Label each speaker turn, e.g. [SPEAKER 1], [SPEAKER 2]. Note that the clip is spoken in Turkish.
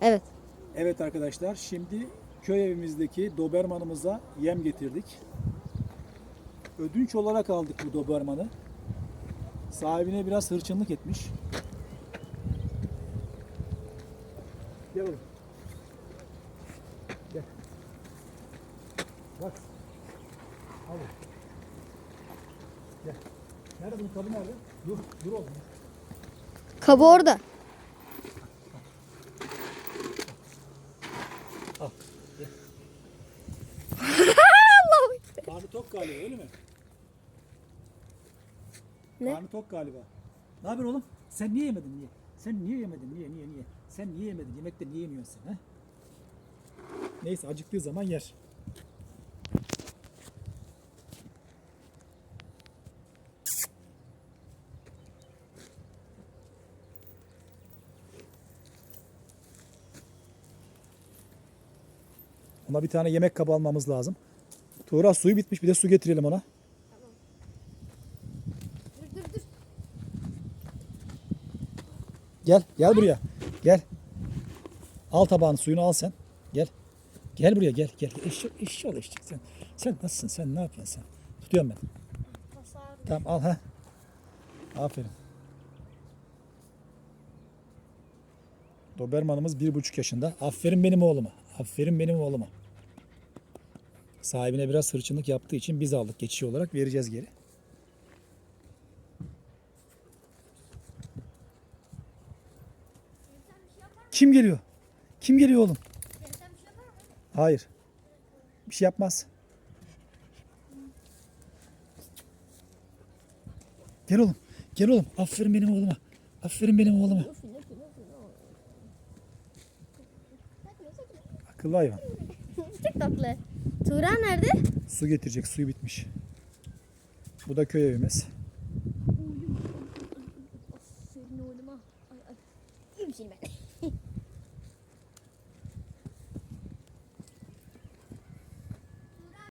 [SPEAKER 1] Evet.
[SPEAKER 2] Evet arkadaşlar şimdi köy evimizdeki Doberman'ımıza yem getirdik. Ödünç olarak aldık bu Doberman'ı. Sahibine biraz hırçınlık etmiş. Gel oğlum. Gel. Bak. Al. Gel. Nerede bunun kabı nerede? Dur, dur oğlum.
[SPEAKER 1] Kabı orada.
[SPEAKER 2] Al. Karnı tok galiba öyle mi?
[SPEAKER 1] Ne?
[SPEAKER 2] Karnı tok galiba. Ne haber oğlum? Sen niye yemedin niye? Sen niye yemedin niye niye niye? Sen niye yemedin? Yemekte niye yemiyorsun ha? Neyse acıktığı zaman yer. Ona bir tane yemek kabı almamız lazım. Tuğra suyu bitmiş bir de su getirelim ona. Gel, gel buraya. Gel. Al tabağın suyunu al sen. Gel. Gel buraya gel gel. Eşek ol eşek sen. Sen nasılsın sen ne yapıyorsun sen? Tutuyorum ben. Tamam al ha. Aferin. Dobermanımız bir buçuk yaşında. Aferin benim oğluma. Aferin benim oğluma. Sahibine biraz hırçınlık yaptığı için biz aldık geçici olarak vereceğiz geri. Kim geliyor? Kim geliyor oğlum? Hayır. Bir şey yapmaz. Gel oğlum. Gel oğlum. Aferin benim oğluma. Aferin benim oğluma. Akıllı hayvan.
[SPEAKER 1] Çok tatlı. Tuğra nerede?
[SPEAKER 2] Su getirecek. Suyu bitmiş. Bu da köy evimiz. Uyum. Senin oğluma. Ay ay. Yürü ben.